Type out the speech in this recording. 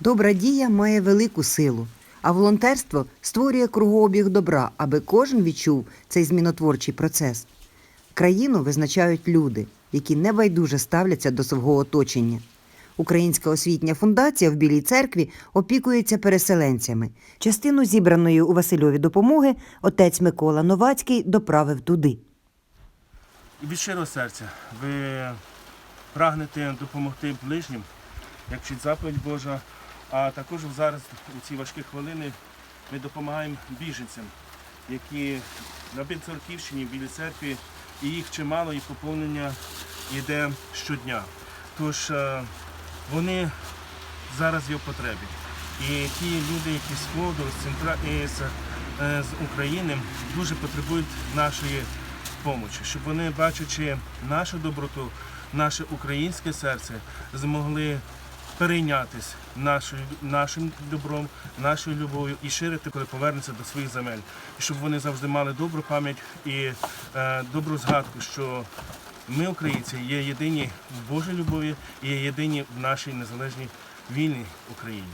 Добра дія має велику силу, а волонтерство створює кругообіг добра, аби кожен відчув цей змінотворчий процес. Країну визначають люди, які небайдуже ставляться до свого оточення. Українська освітня фундація в Білій церкві опікується переселенцями. Частину зібраної у Васильові допомоги отець Микола Новацький доправив туди. І від щирого серця ви прагнете допомогти ближнім, як вчить заповідь Божа, а також зараз у ці важкі хвилини ми допомагаємо біженцям, які на Білцерківщині, в Білій церкві, і їх чимало, і поповнення йде щодня. Тож е, вони зараз є в потребі. І ті люди, які з Сходу, з центра з, е, з України, дуже потребують нашої помочі, щоб вони, бачачи нашу доброту, наше українське серце, змогли перейнятись нашою, нашим добром, нашою любов'ю і ширити, коли повернеться до своїх земель. І щоб вони завжди мали добру пам'ять і е, добру згадку, що ми, українці, є єдині в Божій любові і є єдині в нашій незалежній вільній Україні.